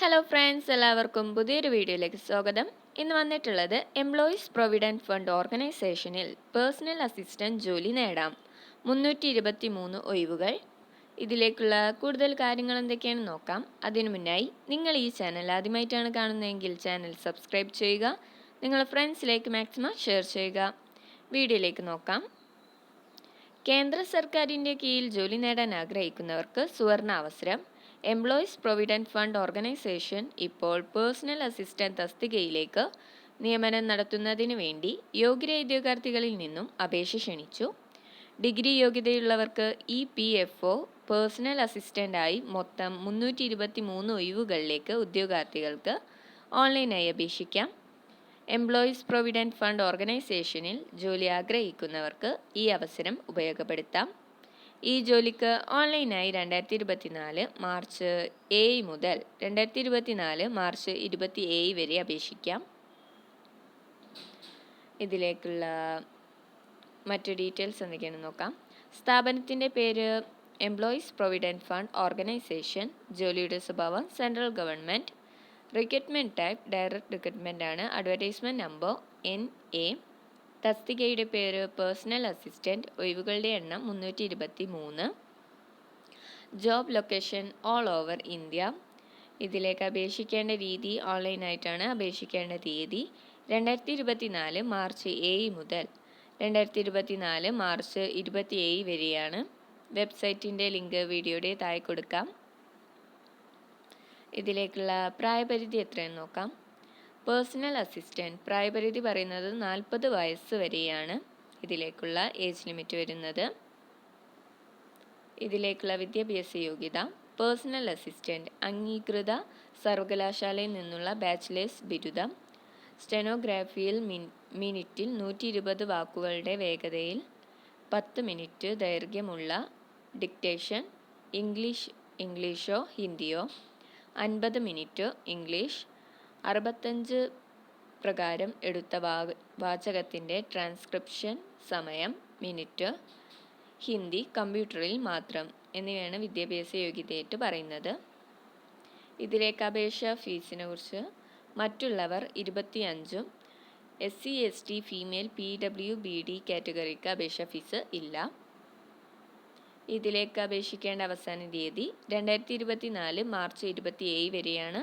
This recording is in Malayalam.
ഹലോ ഫ്രണ്ട്സ് എല്ലാവർക്കും പുതിയൊരു വീഡിയോയിലേക്ക് സ്വാഗതം. ഇന്ന് വന്നിട്ടുള്ളത് എംപ്ലോയീസ് പ്രൊവിഡന്റ് ഫണ്ട് ഓർഗനൈസേഷനിൽ പേഴ്സണൽ അസിസ്റ്റന്റ് ജോലി നേടാം. മുന്നൂറ്റി ഇരുപത്തി മൂന്ന് ഒഴിവുകൾ. ഇതിലേക്കുള്ള കൂടുതൽ കാര്യങ്ങൾ എന്തൊക്കെയാണെന്ന് നോക്കാം. അതിനു മുന്നായി നിങ്ങൾ ഈ ചാനൽ ആദ്യമായിട്ടാണ് കാണുന്നതെങ്കിൽ ചാനൽ സബ്സ്ക്രൈബ് ചെയ്യുക. നിങ്ങളുടെ ഫ്രണ്ട്സിലേക്ക് മാക്സിമം ഷെയർ ചെയ്യുക. വീഡിയോയിലേക്ക് നോക്കാം. കേന്ദ്ര സർക്കാരിന്റെ കീഴിൽ ജോലി നേടാൻ ആഗ്രഹിക്കുന്നവർക്ക് സുവർണ അവസരം. എംപ്ലോയീസ് പ്രൊവിഡന്റ് ഫണ്ട് ഓർഗനൈസേഷൻ ഇപ്പോൾ പേഴ്സണൽ അസിസ്റ്റന്റ് തസ്തികയിലേക്ക് നിയമനം നടത്തുന്നതിന് വേണ്ടി യോഗ്യരായ ഉദ്യോഗാർത്ഥികളിൽ നിന്നും അപേക്ഷ ക്ഷണിച്ചു. Degree യോഗ്യതയുള്ളവർക്ക് E P F O personal അസിസ്റ്റന്റായി മൊത്തം മുന്നൂറ്റി ഇരുപത്തി മൂന്ന് ഒഴിവുകളിലേക്ക് ഉദ്യോഗാർത്ഥികൾക്ക് ഓൺലൈനായി അപേക്ഷിക്കാം. എംപ്ലോയീസ് പ്രൊവിഡന്റ് ഫണ്ട് ഓർഗനൈസേഷനിൽ ജോലി ആഗ്രഹിക്കുന്നവർക്ക് ഈ അവസരം ഉപയോഗപ്പെടുത്താം. ഈ ജോലിക്ക് ഓൺലൈനായി രണ്ടായിരത്തി ഇരുപത്തിനാല് മാർച്ച് ഏഴ് മുതൽ രണ്ടായിരത്തി ഇരുപത്തിനാല് മാർച്ച് ഇരുപത്തി ഏഴ് വരെ അപേക്ഷിക്കാം. ഇതിലേക്കുള്ള മറ്റു ഡീറ്റെയിൽസ് എന്തൊക്കെയാണെന്ന് നോക്കാം. സ്ഥാപനത്തിന്റെ പേര് എംപ്ലോയീസ് പ്രൊവിഡന്റ് ഫണ്ട് ഓർഗനൈസേഷൻ ജോലിയുടെ സ്വഭാവം central government recruitment type direct recruitment ആണ്. അഡ്വർടൈസ്മെന്റ് നമ്പർ എൻ എ തസ്തികയുടെ പേര് പേഴ്സണൽ അസിസ്റ്റന്റ് ഒഴിവുകളുടെ എണ്ണം മുന്നൂറ്റി ഇരുപത്തി മൂന്ന് job location all over India ഇതിലേക്ക് അപേക്ഷിക്കേണ്ട രീതി ഓൺലൈനായിട്ടാണ് അപേക്ഷിക്കേണ്ട തീയതി. രണ്ടായിരത്തി ഇരുപത്തി നാല് മാർച്ച് ഏഴ് മുതൽ രണ്ടായിരത്തി ഇരുപത്തി നാല് മാർച്ച് ഇരുപത്തി ഏഴ് വരെയാണ്. വെബ്സൈറ്റിന്റെ ലിങ്ക് വീഡിയോയുടെ താഴെ കൊടുക്കാം. ഇതിലേക്കുള്ള പ്രായപരിധി എത്രയെന്ന് നോക്കാം. പേഴ്സണൽ അസിസ്റ്റന്റ് പ്രായപരിധി പറയുന്നത് നാൽപ്പത് വയസ്സ് വരെയാണ്. ഇതിലേക്കുള്ള ഏജ് ലിമിറ്റ് വരുന്നത്. ഇതിലേക്കുള്ള വിദ്യാഭ്യാസ യോഗ്യത പേഴ്സണൽ അസിസ്റ്റന്റ് അംഗീകൃത സർവകലാശാലയിൽ നിന്നുള്ള ബാച്ചിലേഴ്സ് ബിരുദം സ്റ്റെനോഗ്രാഫിയിൽ മിൻ മിനിറ്റിൽ നൂറ്റി ഇരുപത് വാക്കുകളുടെ വേഗതയിൽ പത്ത് മിനിറ്റ് ദൈർഘ്യമുള്ള ഡിക്റ്റേഷൻ ഇംഗ്ലീഷ് ഇംഗ്ലീഷോ ഹിന്ദിയോ അൻപത് മിനിറ്റ് ഇംഗ്ലീഷ് അറുപത്തഞ്ച് പ്രകാരം എടുത്ത വാചകത്തിന്റെ ട്രാൻസ്ക്രിപ്ഷൻ സമയം മിനിറ്റ് ഹിന്ദി കമ്പ്യൂട്ടറിൽ മാത്രം എന്നിവയാണ് വിദ്യാഭ്യാസ യോഗ്യതയായിട്ട് പറയുന്നത്. ഇതിലേക്ക് അപേക്ഷ ഫീസിനെ കുറിച്ച് മറ്റുള്ളവർ ഇരുപത്തിയഞ്ചും S C S T female P W B D കാറ്റഗറിക്ക് അപേക്ഷ ഫീസ് ഇല്ല. ഇതിലേക്ക് അപേക്ഷിക്കേണ്ട അവസാന തീയതി രണ്ടായിരത്തി ഇരുപത്തി നാല് മാർച്ച് ഇരുപത്തി ഏഴ് വരെയാണ്.